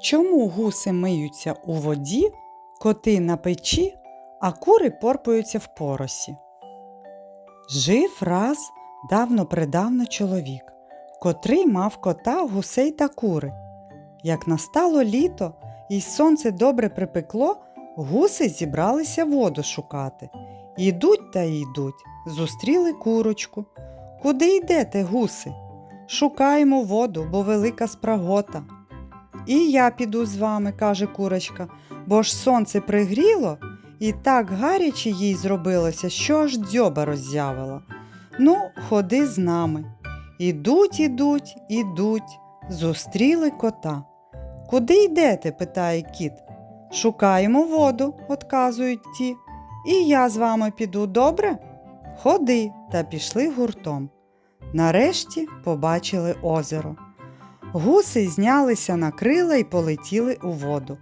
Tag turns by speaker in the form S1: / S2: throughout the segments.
S1: Чому гуси миються у воді, коти на печі, а кури порпаються в поросі? Жив раз давно-предавно чоловік, котрий мав кота, гусей та кури. Як настало літо і сонце добре припекло, гуси зібралися воду шукати. Йдуть та йдуть, зустріли курочку. Куди йдете, гуси? Шукаємо воду, бо велика спрагота. І я піду з вами, каже курочка, бо ж сонце пригріло і так гаряче їй зробилося, що аж дзьоба роззявила. Ну, ходи з нами. Ідуть, ідуть, ідуть, зустріли кота. Куди йдете? питає кіт. Шукаємо воду, отказують ті. І я з вами піду, добре? Ходи, та пішли гуртом. Нарешті побачили озеро. Гуси знялися на крила і полетіли у воду.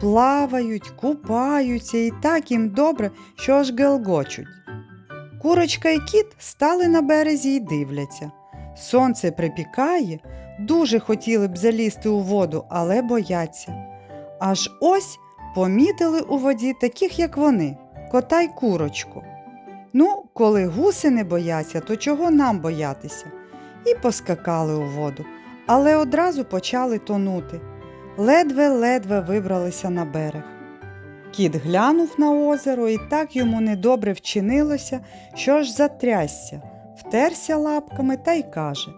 S1: Плавають, купаються і так їм добре, що аж гелгочуть. Курочка і кіт стали на березі і дивляться. Сонце припікає, дуже хотіли б залізти у воду, але бояться. Аж ось помітили у воді таких, як вони, кота й курочку. Ну, коли гуси не бояться, то чого нам боятися? І поскакали у воду, але одразу почали тонути. Ледве-ледве вибралися на берег. Кіт глянув на озеро і так йому недобре вчинилося, що аж затрясся, втерся лапками та й каже: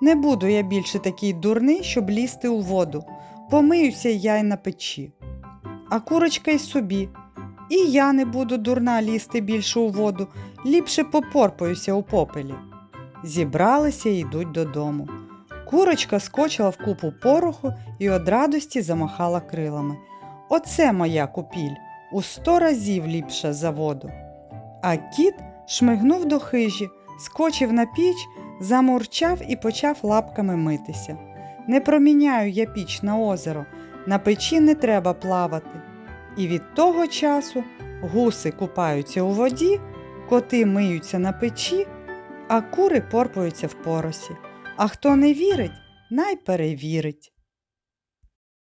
S1: Не буду я більше такий дурний, щоб лізти у воду, помиюся я й на печі. А курочка й собі. І я не буду дурна лізти більше у воду, ліпше попорпаюся у попелі. Зібралися і йдуть додому. Курочка скочила в купу пороху і од радості замахала крилами. Оце моя купіль, у сто разів ліпша за воду. А кіт шмигнув до хижі, скочив на піч, замурчав і почав лапками митися. Не проміняю я піч на озеро, на печі не треба плавати. І від того часу гуси купаються у воді, коти миються на печі, а кури порпаються в поросі. А хто не вірить, най перевірить.